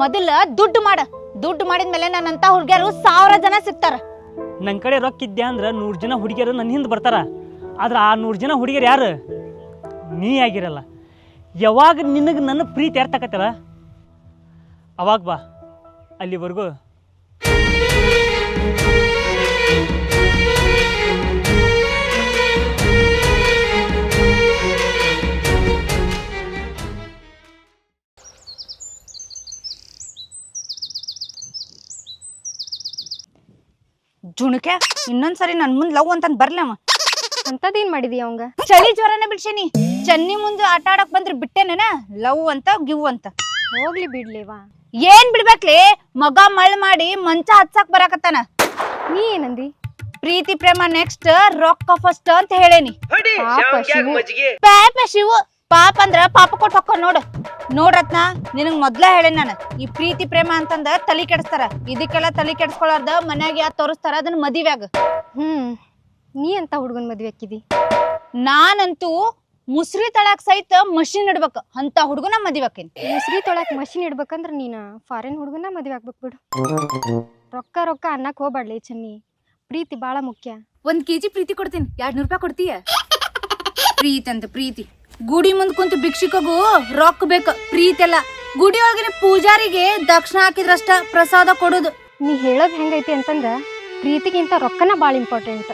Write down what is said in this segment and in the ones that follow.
ಮೊದಲ ದುಡ್ಡು ಮಾಡ. ದುಡ್ಡು ಮಾಡಿದ ಮಾಡಿದ್ಮೇಲೆ ನನ್ನಂತ ಹುಡುಗಿಯರು ಸಾವಿರ ಜನ ಸಿಗ್ತಾರ. ನನ್ನ ಕಡೆ ರೊಕ್ಕ ಇದ್ದೆ ಅಂದ್ರೆ ನೂರು ಜನ ಹುಡುಗಿಯರು ನನ್ನ ಹಿಂದೆ ಬರ್ತಾರ. ಆದ್ರೆ ಆ ನೂರು ಜನ ಹುಡುಗಿಯರು ಯಾರು? ನೀ ಆಗಿರಲ್ಲ. ಯಾವಾಗ ನಿನಗೆ ನನ್ನ ಪ್ರೀತಿ ಯಾರ್ತಕತ್ತಲ್ಲ ಅವಾಗ ಬಾ. ಅಲ್ಲಿವರೆಗೂ ಜುಣುಕೆ ಇನ್ನೊಂದ್ಸರಿ ನನ್ ಮುಂದ್ ಲವ್ ಅಂತಂದ್ ಬರ್ಲವ ಅಂತದೇನ್ ಮಾಡಿದಿ ಅವಂಗ? ಚಳಿ ಜ್ವರನೇ ಬಿಡ್ಸೇನಿ. ಚನ್ನಿ ಮುಂದೆ ಆಟ ಆಡಕ್ ಬಂದ್ರೆ ಬಿಟ್ಟೆನೇನ? ಲವ್ ಅಂತ ಗಿವ್ ಅಂತ? ಹೋಗ್ಲಿ ಬಿಡ್ಲಿವಾ ಏನ್ ಬಿಡ್ಬೇಕ್ಲಿ? ಮಗ ಮಳ್ ಮಾಡಿ ಮಂಚ ಹಚ್ಚಕ್ ಬರಾಕತ್ತಾನ. ನೀ ಏನಂದಿ? ಪ್ರೀತಿ ಪ್ರೇಮ ನೆಕ್ಸ್ಟ್ ರೊಕ್ಕ ಫಸ್ಟ್ ಅಂತ ಹೇಳೇನಿ. ಪಾಪ ಶಿವು. ಪಾಪ ಶಿವು. ಪಾಪ ಅಂದ್ರ ಪಾಪ ಕೊಟ್ಟು ಹೊಕ್ಕ ನೋಡು. ನೋಡ್ರತ್ನ ನಿನಗ್ ಮೊದ್ಲ ಹೇಳಿ ನಾನು. ಈ ಪ್ರೀತಿ ಪ್ರೇಮ ಅಂತಂದ ತಲಿ ಕೆಡಿಸ್ತಾರ. ಇದಕ್ಕೆಲ್ಲ ತಲಿ ಕೆಡಿಸ್ಕೊಳಾರ್ದ ಮನ್ಯಾಗ ಯಾ ತೋರಿಸ್ತಾರ ಅದನ್ನ ಮದಿವ್ಯಾಗ. ಹ್ಮ್ ನೀ ಅಂತ ಹುಡುಗನ್ ಮದ್ವೆ ಹಾಕಿದಿ? ನಾನಂತೂ ಮುಸ್ರಿ ತಳಾಕ್ ಸಹಿತ ಮಷಿನ್ ಇಡ್ಬೇಕು. ಅಂತ ಹುಡುಗನ ಮದಿವಾಕೇನಿ ಮುಸ್ರಿ ತೊಳಕ್ ಮಷಿನ್ ಇಡ್ಬೇಕಂದ್ರ ನೀನ ಫಾರಿನ್ ಹುಡುಗನ ಮದ್ವೆ ಆಗ್ಬೇಕು ಬಿಡು. ರೊಕ್ಕ ರೊಕ್ಕ ಅನ್ನಕ್ ಹೋಗ್ಬಾಡ್ಲಿ ಚನ್ನಿ. ಪ್ರೀತಿ ಬಾಳ ಮುಖ್ಯ. ಒಂದ್ ಕೆಜಿ ಪ್ರೀತಿ ಕೊಡ್ತೀನಿ. ಎರಡ್ ನೂರ್ ರೂಪಾಯಿ ಕೊಡ್ತೀಯ? ಪ್ರೀತಿ ಅಂತ ಪ್ರೀತಿ. ಗುಡಿ ಮುಂದ್ ಕುಂತು ಭಿಕ್ಷುಕಗೂ ರೊಕ್ಕ ಬೇಕು ಪ್ರೀತಿ ಅಲ್ಲ. ಗುಡಿ ಒಳಗಿನ ಪೂಜಾರಿಗೆ ದಕ್ಷಿಣ ಹಾಕಿದ್ರಷ್ಟ ಪ್ರಸಾದ ಕೊಡೋದು. ನೀ ಹೇಳೋದ್ ಹೆಂಗೈತಿ ಅಂತಂದ್ರ ಪ್ರೀತಿಗಿಂತ ರೊಕ್ಕನ ಬಾಳ ಇಂಪಾರ್ಟೆಂಟ್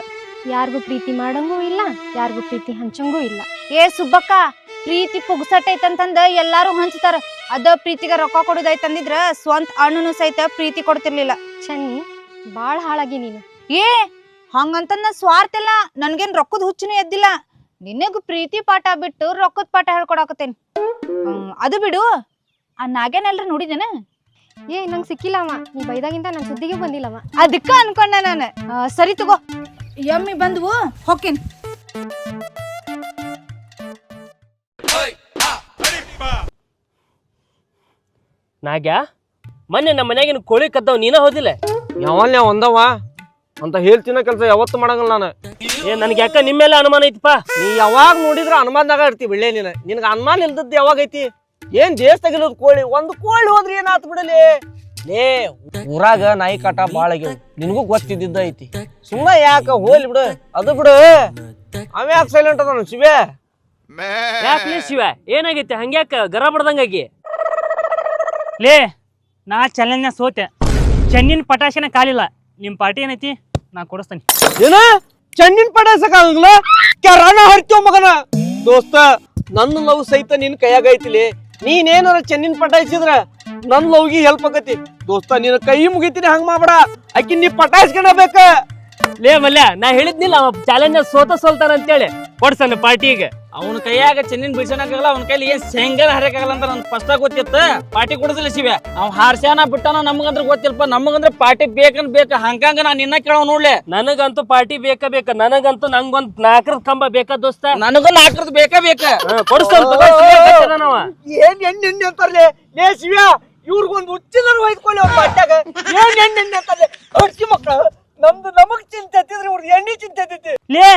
ಯಾರಿಗೂ ಪ್ರೀತಿ ಮಾಡಂಗೂ ಇಲ್ಲ ಯಾರಿಗೂ ಪ್ರೀತಿ ಹಂಚಂಗೂ ಇಲ್ಲ. ಏ ಸುಬ್ಬಕ್ಕ ಪ್ರೀತಿ ಪುಗ್ಸಟ್ ಐತಂತಂದ ಎಲ್ಲಾರು ಹಂಚ್ತಾರ. ಅದ ಪ್ರೀತಿಗೆ ರೊಕ್ಕ ಕೊಡೋದೈತಂದಿದ್ರ ಸ್ವಂತ ಅಣ್ಣನು ಸಹಿತ ಪ್ರೀತಿ ಕೊಡ್ತಿರ್ಲಿಲ್ಲ. ಚನ್ನಿ ಬಾಳ ಹಾಳಾಗಿ ನೀನು. ಏ ಹಂಗಂತಂದ ಸ್ವಾರ್ಥ ಇಲ್ಲ ನನ್ಗೇನ್ ರೊಕ್ಕದ ಹುಚ್ಚನೂ ಎದ್ದಿಲ್ಲ. ನಿನಗ್ ಪ್ರೀತಿ ಪಾಠ ಬಿಟ್ಟು ರೊಕ್ಕದ ಪಾಠ ಹೇಳ್ಕೊಡಾಕತ್ತೇನಿ. ಅದು ಬಿಡು. ಆ ನಾಗೇನೆಲ್ರ ನೋಡಿದೇನ ಏ ನಂಗೆ ಸಿಕ್ಕಿಲ್ಲ ಅವ. ನೀ ಬೈದಾಗಿಂದ ನನ್ನ ಸುದ್ದಿಗೆ ಬಂದಿಲ್ಲವ. ಅದಕ್ಕ ಅನ್ಕೊಂಡೆ ನಾನು. ಸರಿ ತಗೋ. ಯಮ್ಮಿ ಬಂದ್ವು? ಹೊಕ್ಕೇನ್. ನಾಗ್ಯಾ ಮೊನ್ನೆ ನಮ್ಮ ಮನ್ಯಾಗಿನ ಕೋಳಿ ಕದ್ದವ್ ನೀನ ಹೋದಿಲ್ಲ? ಯಾವ ಒಂದವ ಅಂತ ಹೇಳ್ತಿನ ಕೆಲಸ ಯಾವತ್ತು ಮಾಡಂಗಿಲ್ಲ ನಾನು. ಏ ನನಗೆ ಯಾಕ ನಿಮ್ಮೆಲ್ಲ ಅನುಮಾನ ಐತಿಪ್ಪ? ನೀ ಯಾವಾಗ ನೋಡಿದ್ರ ಅನುಮಾನದಾಗ ಇರ್ತಿ ಬಿಳ್ಳೆ ನೀನು. ನಿನಗೆ ಅನುಮಾನ ಇಲ್ದದ್ದು ಯಾವಾಗ ಐತಿ? ಏನ್ ದೇಶದಾಗಿರೋದು ಕೋಳಿ? ಒಂದು ಕೋಳಿ ಹೋದ್ರೆ ಏನಾತ್ ಬಿಡಲಿ? ಲೇ ಊರಾಗ ನಾಯಿ ಕಾಟ ಭಾಳ ಆಗ್ಯಾವ. ನಿನಗೂ ಗೊತ್ತಿದ್ದಿದ್ದ ಐತಿ. ಸುಮ್ಮನೆ ಯಾಕ ಹೋಲಿ ಬಿಡು. ಅದು ಬಿಡು. ಅವ ಯಾಕೆ ಸೈಲೆಂಟ್ ಅದ ಶಿವೆ? ಯಾಕೆ ಶಿವ? ಏನಾಗೈತಿ? ಹಂಗ್ಯಾಕ? ಗರ ಬಡ್ದಂಗಾಗಿ? ಲೇ ನಾ ಚಲನ್ನ ಸೋತೆ. ಚೆನ್ನಿನ ಪಟಾಶಿನ ಕಾಲಿಲ್ಲ. ನಿಮ್ಮ ಪಾರ್ಟಿ ಏನೈತಿ? ನಾ ಕೊಡಿಸ್ತೀನಿ. ಏನ? ಚೆನ್ನಿನ ಪಡಾಸಕ್ಕಾಗಲ್ಲ ಕೆರಾನ ಹರ್ಕೋ ಮಗನ. ದೋಸ್ತ ನನ್ನ ಲವ್ ಸಹಿತ ನಿನ್ ಕೈಯಾಗ ಐತಿಲಿ. ನೀನೇನಾರ ಚೆನ್ನಿನ ಪಟಾಯಿಸಿದ್ರ ನನ್ ಲವ್ಗೆ ಹೆಲ್ಪ್ ಆಗತಿ. ದೋಸ್ತ ನಿನ್ನ ಕೈ ಮುಗಿತೀನಿ ಹಂಗ ಮಾಡ್ಬೇಡ. ಆಕಿ ನೀ ಬೇಕ ಲೇ ಮಲ್ಯ ನಾ ಹೇಳಿದ್ನಿಲ್ಲ ಚಾಲೆಂಜರ್ ಚಾಲೆಂಜ್ ಸೋತ ಸೋಲ್ತಾನ ಅಂತೇಳಿ ಕೊಡ್ಸಣ್ಣ ಪಾರ್ಟಿಗೆ. ಅವನ ಕೈಯಾಗ ಚೆನ್ನಿನ ಬಿಡ್ಸಣಕ್ಕಾಗಲ್ಲ ಅವನ ಕೈಲಿ ಏನ್ ಶೇಂಗಾ ಹರಕಾಗಲ್ಲ ಅಂತ ನನ್ ಫಸ್ಟ್ ಗೊತ್ತಿತ್ತ. ಪಾರ್ಟಿ ಕೊಡುದಿಲ್ಲ ಶಿವೆ ಅವ್ ಹಾರ್ಸ್ಯಾನ ಬಿಟ್ಟಾನ ನಮಗಂದ್ರ ಗೊತ್ತಿಲ್ಪ ನಮಗಂದ್ರ ಪಾರ್ಟಿ ಬೇಕನ್ ಬೇಕ. ಹಂಗಂಗ ನಾನ್ ನಿನ್ನ ಕೇಳೋ ನೋಡ್ಲೆ. ನನಗಂತೂ ಪಾರ್ಟಿ ಬೇಕ ಬೇಕ. ನನಗಂತೂ ನಂಗೊಂದ್ ನಾಲ್ಕರ ಕಂಬ ಬೇಕಾ ದೋಸ್ತ. ನನಗೂ ನಾಲ್ಕರದ್ ಬೇಕ ಬೇಕ. ಗಟ್ಟಿದಾನವ. ಏನ್ ಅಂತಾರಲೆ? ಲೇ ಶಿವ ಇವ್ರಿಗೊಂದು ಹುಚ್ಚಿನ ಒಯ್ದ್ಕೊಳ್ಳಿ ಅವ್ರ ಏನ್ ಅಂತಾರಲೆ? ಮಕ್ಕಳು ನಮ್ದು ನಮಗ್ ಚಿಂತೆ ಇವ್ರ ಇವ್ರದ್ದು ಎಣ್ಣೆ ಚಿಂತೆ ಲೇ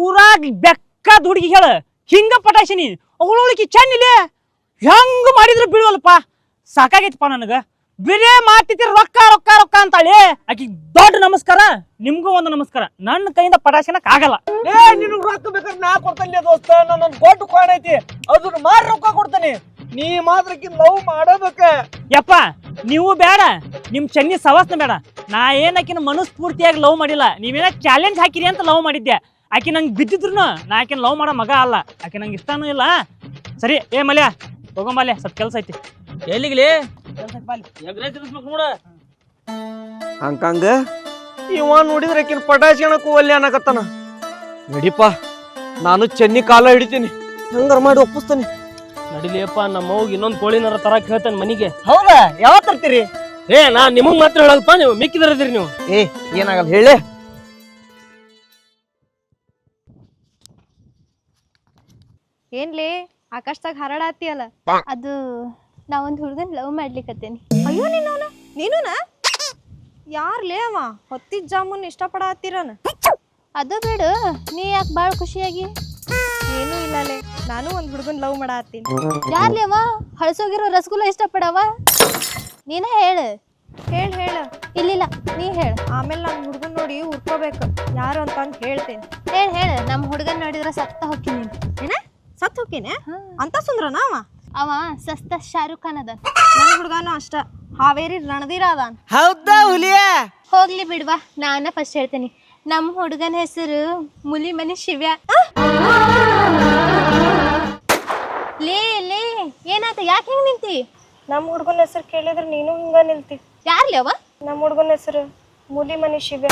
ಊರಾಗ ಬೆಕ್ಕಾದ ಹುಡುಗಿ ಹೇಳ. ಹಿಂಗ ಪಟಾಶಿನಿ ಅವಳೊಳಗೆ ಚೆನ್ನಿಲೆ ಹೆಂಗ ಮಾಡಿದ್ರು ಬಿಡುವಲ್ಪ ಸಾಕಾಗೈತಪ್ಪ ನನಗ. ಬಿರೇ ಮಾತಿದ್ರೆ ರೊಕ್ಕ ರೊಕ್ಕ ರೊಕ್ಕ ಅಂತಾಳೆ. ಆಕಿ ದೊಡ್ಡ ನಮಸ್ಕಾರ. ನಿಮ್ಗೂ ಒಂದು ನಮಸ್ಕಾರ. ನನ್ನ ಕೈಯಿಂದ ಪಟಾಶಿನಕ್ ಆಗಲ್ಲ. ಏ ನಿನಗ್ ರೊಕ್ಕ ಬೇಕಾದ್ರೆ ನಾ ಕೊಡ್ತಾನೆ ದೋಸ್ತ. ನನ್ನ ದೊಡ್ಡ ಕೋಣ ಐತಿ. ಅದನ್ನ ಮಾರಿ ರೊಕ್ಕ ಕೊಡ್ತೇನೆ. ನೀ ಮಾತ್ರ ಲವ್ ಮಾಡಬೇಕ. ಯಪ್ಪ ನೀವು ಬೇಡ. ನಿಮ್ ಚೆನ್ನಿ ಸವಾಸ್ನ ಬೇಡ. ನಾ ಏನಕಿನ ಮನಸ್ಫೂರ್ತಿಯಾಗಿ ಲವ್ ಮಾಡಿಲ್ಲ. ನೀವೇನ ಚಾಲೆಂಜ್ ಹಾಕಿರಿ ಅಂತ ಲವ್ ಮಾಡಿದ್ದೆ ಆಕಿ ನಂಗೆ ಬಿದ್ದಿದ್ರು ನಾ ಆಕೆ ಲವ್ ಮಾಡೋ ಮಗ ಅಲ್ಲ. ಆಕೆ ನಂಗೆ ಇಷ್ಟನೂ ಇಲ್ಲ. ಸರಿ ಏ ಮಲ್ಯ ತಗೊಂಬಲ್ಯ ಸ್ವಲ್ಪ ಕೆಲಸ ಐತಿ. ಎಲ್ಲಿಗ್ಲಿ? ನೋಡ. ಹಂಗಂಗ ಇವ ನೋಡಿದ್ರೆ ಆಕಿನ ಪಟಾಯಿಸ್ಕೊಳಕ್ ಒಲ್ಲೆ ಅನ್ನಕತ್ತಾನ. ನಡಿಪ ನಾನು ಚೆನ್ನಿ ಕಾಲ ಹಿಡಿತೀನಿ. ಹಂಗಾರ ಮಾಡಿ ಒಪ್ಪಿಸ್ತಾನೆ. ನಡಿಲಿಯಪ್ಪ ನಮ್ಮ ಹೋಗಿ ಇನ್ನೊಂದು ಕೋಳಿನಾರ ತರ ಹೇಳ್ತಾನೆ ಮನಿಗೆ. ಹೌದಾ? ಯಾವ ತರ್ತೀರಿ? ಏ ನಾ ನಿಮಗ್ ಮಾತ್ರ ಹೇಳಲ್ಪ ನೀವು ಮಿಕ್ಕಿದ್ರಿ ನೀವು. ಏ ಏನಾಗಲ್ಲ ಹೇಳಿ. ಏನ್ಲೇ? ಆಕಾಶದಾಗ ಅಲ್ಲ ಅದು ನಾ ಒಂದು ಹುಡುಗನ್ ಲವ್ ಮಾಡ್ಲಿಕತ್ತೇನಿ. ಅಯ್ಯೋ ನೀನವನ ನೀನು ಯಾರ್ಲೇ ಅವ? ಹೊತ್ತಿದ ಜಾಮೂನ್ ಇಷ್ಟಪಡತ್ತೀರನ? ಅದು ಬಿಡು ನೀ ಯಾಕೆ ಭಾಳ ಖುಷಿಯಾಗಿ? ಏನೂ ಇಲ್ಲಲೇ ನಾನು ಒಂದ್ ಹುಡುಗನ್ ಲವ್ ಮಾಡತ್ತೀನಿ. ಯಾರ್ಲೇ ಅವ? ಹಳಸೋಗಿರೋ ರಸಗುಲ್ಲ ಇಷ್ಟಪಡವ? ನೀನ ಹೇಳು. ಹೇಳ ಹೇಳ. ಇಲ್ಲಿಲ್ಲ ನೀ ಹೇಳು. ಆಮೇಲೆ ನಮ್ಮ ಹುಡುಗನ್ ನೋಡಿ ಉರ್ಕೋಬೇಕು ಯಾರು ಅಂತ ಅಂತ ಹೇಳ್ತೇನೆ. ಹೇಳು ಹೇಳು. ನಮ್ಮ ಹುಡುಗನ್ ನೋಡಿದ್ರೆ ಸತ್ತ ಹೋಗ್ತೀನಿ ಏನ? ಸತ್ ಹೋಕೇನೆ ಅಂತ ಸುಂದ್ರನ ಅವ? ಅವ ಸಸ್ತ ಶಾರುಖ್ ಖಾನ್ ಅದ ನನ್ನ ಹುಡುಗನು ಅಷ್ಟ. ಹಾವೇರಿ ರಣಧೀರ ಅದಾನ ಹೌದಾ ಹುಲಿಯ? ಹೋಗ್ಲಿ ಬಿಡ್ವಾ ನಾನ ಫಸ್ಟ್ ಹೇಳ್ತೀನಿ. ನಮ್ಮ ಹುಡುಗನ ಹೆಸರು ಮುಲಿ ಮನಿ ಶಿವ್ಯ. ಲೇ ಲೇ ಏನಾತ ಯಾಕೆ ಹಿಂಗ್ ನಿಂತಿ? ನಮ್ಮ ಹುಡುಗನ ಹೆಸರು ಕೇಳಿದ್ರೆ ನೀನು ಹಿಂಗ ನಿಲ್ತಿ. ಯಾರ್ಲಿ ಅವ? ನಮ್ಮ ಹುಡುಗನ ಹೆಸರು ಮುಲಿ ಮನಿ ಶಿವ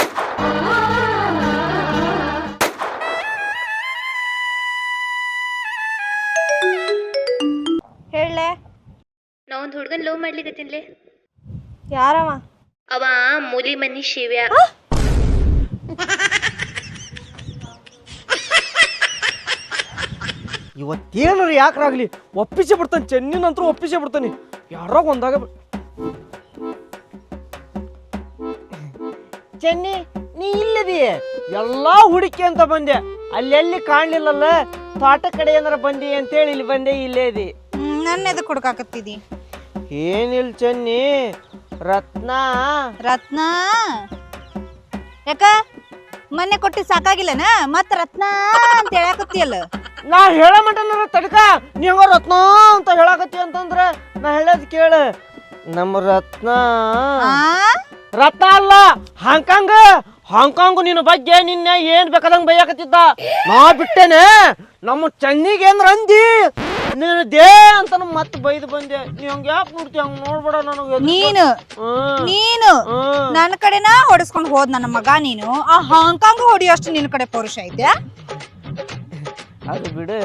ನಾ ಒಂದು ಹುಡುಗನ್ ಲವ್ ಮಾಡ್ಲಿಕತ್ತೀನ್ಲೆ. ಯಾರವ? ಅವ ಮೂಲಿ ಮನಿ ಶಿವ್ಯ. ಇವತ್ತೇನಾರ ಯಾಕ್ರಾಗ್ಲಿ? ಒಪ್ಪಿಸಿ ಬಿಡ್ತಾನೆ ಚೆನ್ನಿನಂತರೂ ಒಪ್ಪಿಸಿ ಬಿಡ್ತಾನೆ. ಯಾರೋ ಒಂದಾಗ ಬಿ- ಚೆನ್ನಿ ನೀ ಇಲ್ಲದಿ? ಎಲ್ಲಾ ಹುಡುಕಿ ಅಂತ ಬಂದೆ. ಅಲ್ಲೆಲ್ಲಿ ಕಾಣ್ಲಿಲ್ಲಲ್ಲ? ತೋಟ ಕಡೆ ಏನಾರ ಬಂದಿ ಅಂತೇಳಿ ಇಲ್ಲಿ ಬಂದೆ ಇಲ್ಲೇ ಇದಿ. ನನ್ನ ಎದಕ್ ಹುಡುಕಾಕತ್ತಿದಿ? ಏನಿಲ್ಲ ಚೆನ್ನಿ? ರತ್ನ? ರತ್ನ? ಯಾಕ? ಮೊನ್ನೆ ಕೊಟ್ಟಿ ಸಾಕಾಗಿಲ್ಲನ? ಮತ್ತ ರತ್ನ ಅಂತ ಹೇಳಾಕತ್ತಿಯಲ್ಲ? ನಾ ಹೇಳ ಮಟನ ತಡಕ. ನೀವ ರತ್ನ ಅಂತ ಹೇಳಕತ್ತಿ ಅಂತಂದ್ರ ನಾ ಹೇಳದ್ ಕೇಳ. ನಮ್ಮ ರತ್ನ. ಆ? ರತ್ನ ಅಲ್ಲ ಹಾಂಕಾಂಗ್. ಹಾಂಕಾಂಗ್ ನಿನ್ನ ಬಗ್ಗೆ ನಿನ್ನೆ ಏನ್ ಬೇಕಾದಂಗ್ ಬೈಯಾಕತ್ತಿದ್ದ? ನಾ ಬಿಟ್ಟೇನೆ. ನಮ್ಮ ಚೆನ್ನಿಗೆ ಏನ್ರ ಅಂದಿ ನೀನು ದೇ ಅಂತ ಮತ್ತೆ ಬೈದು ಬಂದೆ. ನೀ ಹಂಗ ಯಾಕೆ ನೋಡ್ತಿ ಹಂಗ ನೋಡ್ಬೇಡ ನನಗೆ ನೀನು ನೀನು ನನ್ನ ಕಡೆನ ಹೊಡೆಸ್ಕೊಂಡು ಹೋದ್ ನನ್ನ ಮಗ ನೀನು. ಆ ಹಾಂಗ್ಕಾಂಗ್ ಹೊಡಿಯೋಷ್ಟು ನಿನ್ನ ಕಡೆ ಪುರುಷ ಐತೆ? ಅದು ಬಿಡು.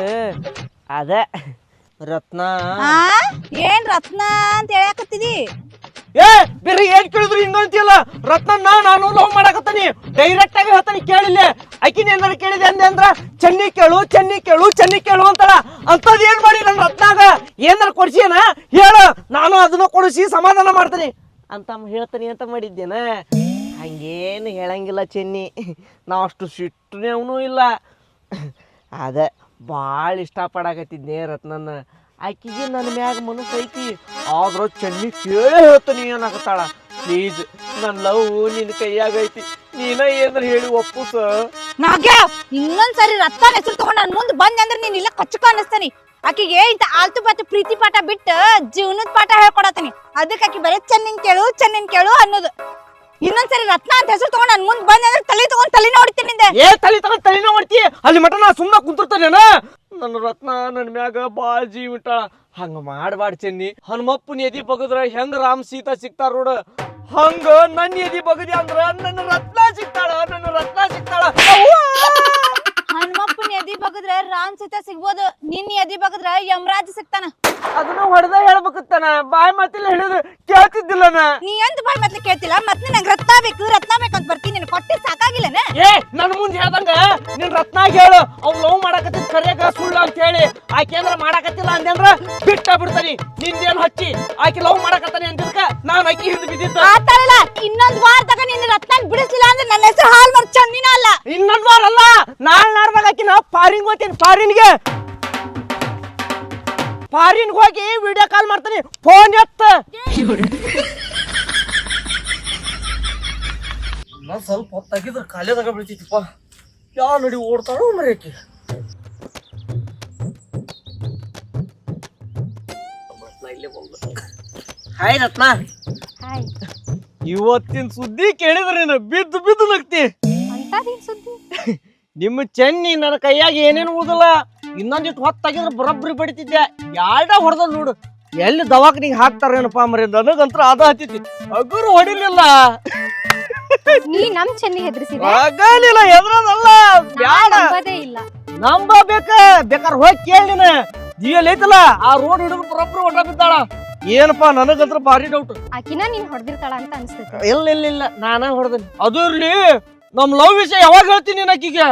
ಅದೇ ರತ್ನ. ಆ? ಏನ್ ರತ್ನ ಅಂತ ಹೇಳಾಕತ್ತಿದಿ? ಏ, ಬೇರೆ ಏನ್ ಕೇಳಿದ್ರು ಹಿಂಗಂತಿಯಲ್ಲ ರತ್ನ ನಾನು ಲವ್ ಮಾಡಕತ್ತಾನಿ. ಡೈರೆಕ್ಟ್ ಆಗಿ ಹೇಳ್ತಾನೆ, ಕೇಳಿಲ್ಲ. ಆಕಿನ ಏನಾರ ಕೇಳಿದೆ ಅಂದೆ ಅಂದ್ರ, ಚೆನ್ನಿ ಕೇಳು ಚೆನ್ನಿ ಕೇಳು ಚೆನ್ನಿ ಕೇಳು ಅಂತಳ. ಅಂತದ್ ಏನ್ ಮಾಡಿ ನನ್ ರತ್ನಾಗ? ಏನಾರ ಕೊಡ್ಸಿಯನ? ಹೇಳು, ನಾನು ಅದನ್ನ ಕೊಡಿಸಿ ಸಮಾಧಾನ ಮಾಡ್ತೀನಿ. ಅಂತ ಹೇಳ್ತಾನೆ ಅಂತ ಮಾಡಿದ್ದೇನ. ಹಂಗೇನು ಹೇಳಂಗಿಲ್ಲ ಚೆನ್ನಿ. ನಾವು ಅಷ್ಟು ಸಿಟ್ಟನೇವನು ಇಲ್ಲ. ಅದ ಭಾಳ ಇಷ್ಟಪಡಾಕತ್ತಿದ್ದೆ ರತ್ನನ್ನ. ಆಕಿಗೆ ನನ್ನ ಮ್ಯಾಗ ಮನಸ್ಸು ಐತಿ, ಆದ್ರ ಚೆನ್ನಿ ಕೇಳೇ ಹೇಳ್ತೀನಿ ಏನಾಗತ್ತಾಳ ಪ್ಲೀಸ್ ನನ್ನ ಲವ್ ನಿನ್ನ ಕೈಯಾಗ ಐತಿ. ನೀನ ಏನಾರ ಹೇಳಿ ಒಪ್ಪುಸ? ನಾಗ್ಯ, ಇನ್ನೊಂದ್ಸರಿ ರತ್ನ ಹೆಸರು ತಗೊಂಡ್ ನನ್ನ ಮುಂದೆ ಬಂದೆ ಅಂದ್ರೆ ನೀನ್ ಇಲ್ಲ ಕಚ್ಚಕ ಅನ್ನಿಸ್ತಾನೆ. ಆಕಿಗೆ ಇಂತ ಆಲ್ತು ಪಾತು ಪ್ರೀತಿ ಪಾಠ ಬಿಟ್ಟು ಜೀವನದ ಪಾಠ ಹೇಳ್ಕೊಡತೀನಿ ಅದಕ್ಕೆ ಆಕಿ ಬರೀ ಚೆನ್ನಿನ್ ಕೇಳು ಚೆನ್ನಿನ್ ಕೇಳು ಅನ್ನೋದು. ಇನ್ನೊಂದ್ಸರಿ ರತ್ನ ಅಂತ ಹೆಸರು ತಗೊಂಡ್ ನನ್ ಮುಂದ್ ಬಂದೆ ತಲೆ ತಗೊಂಡ್ ತಲೆ ಹೊಡಿತೀನಿ ಏ, ತಲೆ ತಗೊಂಡ್ ತಲೆ ನೋಡ್ತಿ? ಅಲ್ಲಿ ಮಠ ನಾ ಸುಮ್ಮನೆ ಕುಂತಿರ್ತಾನೇನ ನನ್ನ ರತ್ನ ನನ್ನ ಮ್ಯಾಗ ಭಾಳ ಜೀವ ಇಟ್ಟಾಳ. ಹಂಗ ಮಾಡಬಾರ್ದು ಚೆನ್ನಿ. ಹನುಮಪ್ಪನ ಎದಿ ಬಗದ್ರ ಹೆಂಗ ರಾಮ್ ಸೀತಾ ಸಿಗ್ತಾರ ನೋಡ. ಹಂಗ ನನ್ನ ಎದಿ ಬಗದಿ ಅಂದ್ರ ನನ್ನ ರತ್ನ ಸಿಗ್ತಾಳ, ನನ್ನ ರತ್ನ ಸಿಗ್ತಾಳ. ಹನುಮಪ್ಪನ ಎದಿ ಬಗದ್ರೆ ರಾಮ್ ಸೀತಾ ಸಿಗ್ಬೋದು. ನಿನ್ ಎದಿ ಬಗದ್ರ ಯಮರಾಜ್ ಸಿಗ್ತಾನ. ಅದನ್ನ ಹೊಡೆದ ಹೇಳ್ಬೇಕತ್ತಾನ ಬಾಯ್ ಮಾತಿಲ್ಲ ಹೇಳಿದ್ರು ಕೇಳ್ತಿದ್ದಿಲ್ಲ ನಾ ಎಂತ ಬಾಯ್ ಮತ್ತೆ ಕೇಳ್ತಿಲ್ಲ? ಮತ್ತೆ ನಂಗೆ ರತ್ನ ಬೇಕು ರತ್ನ ಬೇಕು ಅಂತ ಬರ್ತೀನಿ. ನಿನ್ ಕೊಟ್ಟಿ ಸಾಕಾಗಿಲ್ಲನ? ಏ ನನ್ ಮುಂದೆ ಹೇಳ್ದಂಗ ನಿನ್ ರತ್ನ ಹೇಳು. ಅವ್ ಲವ್ ಮಾಡಕತ್ತಿದ್ ಕರೆಯಾಗ ಸುಳ್ಳು ಅಂತ ಹೇಳಿ ಆಕೆ ಅಂದ್ರ ಮಾಡಕತ್ತಿಲ್ಲ ಅಂದ್ರ ಬಿಟ್ಟ ಬಿಡ್ತಾನಿ. ನಿಂದೇನ್ ಹಚ್ಚಿ? ಆಕೆ ಲವ್ ಮಾಡಕತ್ತಾನೆ ಅಂತಿದ್ಕ ನಾನ್ ಆಕಿ ಹಿಂದ್ ಬಿದ್ದಿದ್ದ. ಆತರಲ್ಲ ಇನ್ನೊಂದ್ ವಾರದಾಗ ನಿನ್ನ ರತ್ನ ಬಿಡಿಸ್ಲಿಲ್ಲ ಅಂದ್ರೆ ನನ್ನ ಹೆಸರು ಹಾಲ್ ಮರ್ ಚಂದಿನ ಅಲ್ಲ. ಇನ್ನೊಂದ್ ವಾರ ಅಲ್ಲ ನಾಳೆ ನಾಡ್ದಾಗ ಆಕಿನ ಫಾರಿನ್ ಹೋಗ್ತೀನಿ ಫಾರಿನ್ಗೆ ಫಾರಿನ್ ಹೋಗಿ ವಿಡಿಯೋ ಕಾಲ್ ಮಾಡ್ತೀನಿ ಫೋನ್ ಎತ್ತ. ನಾನು ಸ್ವಲ್ಪ ಹೊತ್ತಾಗಿದ್ರೆ ಕಾಲೇದಾಗ ಬೀಳ್ತಿತ್ತಪ್ಪ ಯಾವ ನಡಿ ಓಡ್ತಾಳೋ ಮರ್ಯಾಕೆ ಹಾಯ್ ರತ್ನ. ಹಾಯ್ ಇವತ್ತಿನ ಸುದ್ದಿ ಕೇಳಿದ್ರೆ ನೀನು ಬಿದ್ದು ಬಿದ್ದು ನಗ್ತಿ. ಅಂತದೇನ್ ಸುದ್ದಿ? ನಿಮ್ಮ ಚೆನ್ನಿ ನನ್ನ ಕೈಯಾಗ ಏನೇನು ಉಳಿದಿಲ್ಲ ಇನ್ನೊಂದಿಟ್ಟು ಹೊತ್ತಾಗಿದ್ರೆ ಬರಬ್ರಿ ಬಡಿತಿದ್ದೆ. ಯಾಡ ಹೊಡೆದ ನೋಡು. ಎಲ್ಲಿ ದವಾಖಾನಿಗೆ ಹಾಕ್ತಾರೇನಪ್ಪ ಮರಿ ನನಗಂತ್ರ ಅದ ಹತ್ತಿತಿ ಅಗುರು ಹೊಡಿಲಿಲ್ಲ. ನೀ ನಮ್ ಚೆನ್ನಿ ಹೆದರ್ಸಿದೆ ಆಗಲಿಲ್ಲ ಎದ್ರದಲ್ಲ ಬ್ಯಾಡ. ನಂಬದೇ ಇಲ್ಲ. ನಂಬಬೇಕ. ಬೇಕಾದ್ರೆ ಹೋಗಿ ಕೇಳಿನ ಜೀವಲ್ ಐತಲ್ಲ ಆ ರೋಡ್ ಹಿಡಿದು ಬರಬ್ರು ಹೊಡ ಬಿದ್ದಾಳ. ಏನಪ್ಪಾ ನನಗಂತ್ರ ಭಾರಿ ಡೌಟ್ ಆಕಿನ ನೀನ್ ಹೊಡೆದಿರ್ತಾಳ ಅಂತ ಅನ್ಸ್ತೈತಿ ಇಲ್ಲ ಇಲ್ಲ ಇಲ್ಲ. ನಾನ ಹೊಡೆದಿನಿ. ಅದು ಇರ್ಲಿ. ನಮ್ ಲವ್ ವಿಷಯ ಯಾವಾಗ ಹೇಳ್ತೀನಿ ನಕ್ಕಿಗೆ ಆಕಿಗೆ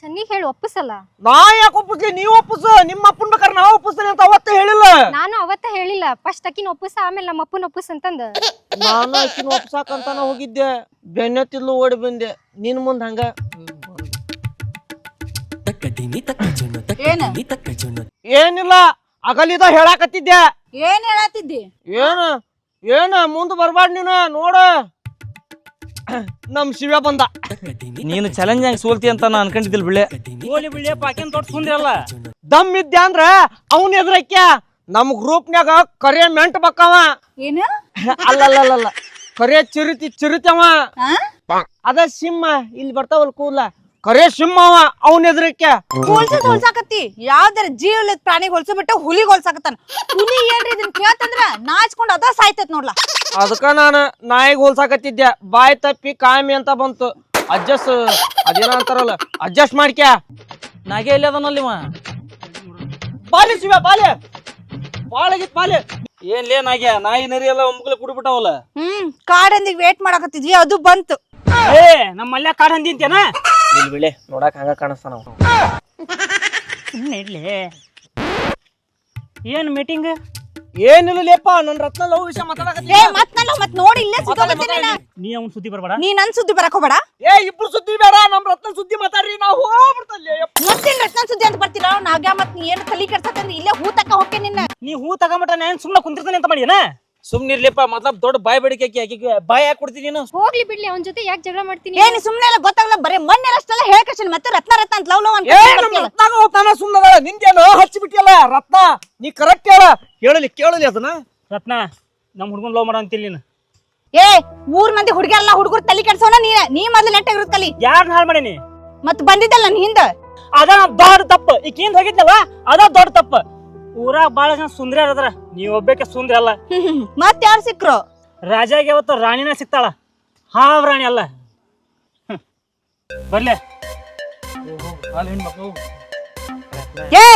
ಚೆನ್ನಿ ಹೇಳಿ ಒಪ್ಪಿಸಲ್ಲ. ನಾ ಯಾಕೆ ಒಪ್ಪಿಸ್ಲಿ? ನೀವು ಒಪ್ಪಿಸ ನಿಮ್ಮ ಅಪ್ಪನ ಬೇಕಾದ್ರೆ ನಾ ಒಪ್ಪಿಸ್ತೇನೆ ಅಂತ ಅವತ್ತೇ ಹೇಳಿಲ್ಲ. ನಾನು ಅವತ್ತ ಹೇಳಿಲ್ಲ. ಫಸ್ಟ್ ಅಕ್ಕಿನ ಒಪ್ಪಿಸ ಆಮೇಲೆ ನಮ್ಮ ಅಪ್ಪನ ಒಪ್ಪಿಸ ಅಂತಂದ. ನಾನು ಆಕಿನ ಅಂತಾನ ಹೋಗಿದ್ದೆ. ಬೆನ್ನತ್ತಿದ್ಲು ಓಡಿ ಬಂದೆ. ನಿನ್ ಮುಂದ್ ಹಂಗ? ಏನ ಏನಿಲ್ಲ ಅಗಲಿದ ಹೇಳಾಕತ್ತಿದ್ದೆ. ಏನ್ ಹೇಳತ್ತಿದ್ದಿ ಏನ ಏನ ಮುಂದ್ ಬರ್ಬಾರ್ದು ನೀನು ನೋಡ. ನಮ್ ಶಿವ ಬಂದ. ನೀನು ಚಾಲೆಂಜ್ ಆಗಿ ಸೋಲ್ತಿ ಅಂತ ನಾನು ಅನ್ಕೊಂಡಿದ್ದಿಲ್ಲ ಬಿಳೆ. ಗೋಲಿ ಬಿಳಿಯ ಪಾಕಿನ ದೊಡ್ಡ ಸುಂದ್ರಲ್ಲ. ದಮ್ ಇದ್ದೆ ಅಂದ್ರ ಅವನ್ ಎದ್ರಕ್ಯ. ನಮ್ ಗ್ರೂಪ್ನ್ಯಾಗ ಕರೆ ಮೆಂಟ್ ಬಕ್ಕವ. ಏನು? ಅಲ್ಲಲ್ಲಲ್ಲ ಕರೆ ಚಿರುತಿ ಚಿರುತವ. ಅದ ಸಿಂಹ ಇಲ್ಲಿ ಬರ್ತಾವಲ್ ಕೂಲ ಕರೆ ಸಿಂಹವ ಅವ ಅವನ್ ಎದ್ರಕ್ಯ. ಹೋಲ್ಸದ್ ಹೋಲ್ಸಾಕತ್ತಿ. ಯಾವ್ದಾರ ಜೀವ ಪ್ರಾಣಿಗೆ ಹೋಲ್ಸ ಬಿಟ್ಟು ಹುಲಿ ಹೋಲ್ಸಾಕತ್ತಾನ. ಹುಲಿ ಏನ್ರಿ ಇದನ್ ಕೇಳ್ತಂದ್ರ ನಾಚ್ಕೊಂಡ್ ಅದ ಸಾಯ್ತೈತ್ ನೋಡ್ಲಾ. ಅದಕ್ಕ ನಾನು ನಾಯಿಗ್ ಹೋಲ್ಸಾಕತ್ತಿದ್ದೆ ಬಾಯ್ ತಪ್ಪಿ ಕಾಮಿ ಅಂತ ಬಂತು. ಅಡ್ಜಸ್ಟ್ ಅದೇನ ಅಂತಾರಲ್ಲ ಅಡ್ಜಸ್ಟ್ ಮಾಡ್ಕ್ಯ? ನಾಗೆ ಇಲ್ಲ ಅದನಲ್ಲಿ ಇವ? ಬಾಲಿ ಶಿವ ಬಾಲಿ ಬಾಳಗಿತ್ ಬಾಲಿ ಏನ್ ಲೇ ನಾಗ್ಯ ನಾಯಿ ನರಿ ಎಲ್ಲ ಒಮ್ಮಕ್ಲೆ ಕುಡ್ಬಿಟ್ಟವಲ್ಲ? ಹ್ಮ್ ಕಾಡಂದಿಗೆ ವೇಟ್ ಮಾಡಕತ್ತಿದ್ವಿ ಅದು ಬಂತು. ಏ ನಮ್ಮ ಮಲ್ಯ ಕಾಡ್ ಹಂದಿಂತೇನ ಇಲ್ಲಿ ಬಿಳೆ ನೋಡಕ್ ಹಂಗ ಕಾಣಿಸ್ತಾನ. ಸುಮ್ಮನೆ ಇಡ್ಲಿ ಏನ್ ಮೀಟಿಂಗ್ ಏನಿಲ್ಲ ಲೇಪ ನನ್ ರತ್ನ ಲವ್ ವಿಷಯ ಮಾತಾಡಕತ್ತಿ. ಏ ಮತ್ ಮತ್ ನೋಡಿ ಇಲ್ಲೇ ಸಿಕ್ಕಾಕತ್ತೀನಿ ನಾ. ನೀ ಅವ್ನ ಸುದ್ದಿ ಬರ್ಬೇಡ. ನೀ ನನ್ ಸುದ್ದಿ ಬರಕ್ ಹೋಗ್ಬೇಡ. ಏ ಇಬ್ರು ಸುದ್ದಿ ಬೇಡ ನಮ್ ರತ್ನ ಸುದ್ದಿ ಮಾತಾಡ್ರಿ ನಾವು ಹೋಗ್ಬಿಡ್ತಲ್ಲಿ ಮತ್ತೇನ್ ರತ್ನ ಸುದ್ದಿ ಅಂತ ಬರ್ತೀರಾ? ನಾಗ್ಯಾ ಮತ್ ನೀ ಏನ್ ತಲಿ ಕೆಡ್ಸಕಂದ್ರೆ ಇಲ್ಲೇ ಹೂ ತಕ್ಕ ಹೋಗ್ಕೆ ನಿನ್ನ. ನೀ ಹೂ ತಗೊಂಬಿಟ್ಟ ನಾನು ಸುಮ್ಮನೆ ಕುಂತಿರ್ತಾನೆ ಅಂತ ಮಾಡಿಯನ? ಸುಮ್ನಿರ್ಲಿಪ್ಪ ಮತ್ಲಬ್ ದೊಡ್ಡ ಬಾಯ್ ಬೇಡಿಕೆ ಆಕಿ ಆಕಿಗೆ ಬಾಯ್ ಯಾಕೆ ಕೊಡ್ತೀನಿ ನೀನು. ಹೋಗ್ಲಿ ಬಿಡ್ಲಿ ಅವನ ಜೊತೆ ಯಾಕೆ ಜಗಳ ಮಾಡ್ತೀನಿ? ಏನ್ ಸುಮ್ನೆ ಎಲ್ಲ ಗೊತ್ತಾಗಲ್ಲ ಬರೀ ಮೊನ್ನೆ ಅಷ್ಟೆಲ್ಲ ಹೇಳ್ಕಶನ್ ಮತ್ತೆ ರತ್ನ ರತ್ನ ಅಂತ ಲವ್ ಲವ್ ಅಂತ ನಿಂದೇನು ಹಚ್ಚಿ ಬಿಟ್ಟಿಯಲ್ಲ? ರತ್ನ ನೀ ಕರೆಕ್ಟ್ ಹೇಳ. ಕೇಳಲಿ ಕೇಳಲಿ ಅದನ್ನ. ರತ್ನ ನಮ್ಮ ಹುಡ್ಗನ್ ಲವ್ ಮಾಡೋ ಅಂತಿಲ್ಲ ನೀನು. ಏ ಊರ್ ಮಂದಿ ಹುಡುಗಿಯಲ್ಲ ಹುಡುಗರು ತಲೆ ಕೆಡ್ಸೋಣ ನೀ ನೀ ಮೊದ್ಲು ನೆಟ್ಟ ಇರೋದ್ ಕಲಿ. ಯಾರನ್ನ ಹಾಳು ಮಾಡೀನಿ? ಮತ್ ಬಂದಿದ್ದಲ್ಲ ನನ್ ಹಿಂದ? ಅದ ದೊಡ್ಡ ತಪ್ಪು. ಈಕಿಂದ ಹೋಗಿದ್ನಲ್ಲ ಅದ ದೊಡ್ಡ ತಪ್ಪು. ಊರಾಗ ಬಾಳ ಜನ ಸುಂದ್ರ ಅದ್ರ ನೀ ಒಬ್ಬಕ್ಕೆ ಸುಂದ್ರ ಅಲ್ಲ. ಮತ್ ಯಾರು ಸಿಕ್ರು? ರಾಜಾಗೆ ಯಾವತ್ತು ರಾಣಿನ ಸಿಗ್ತಾಳ ಹಾವ್ ರಾಣಿ ಅಲ್ಲ. ಬರ್ಲೆ. ಏ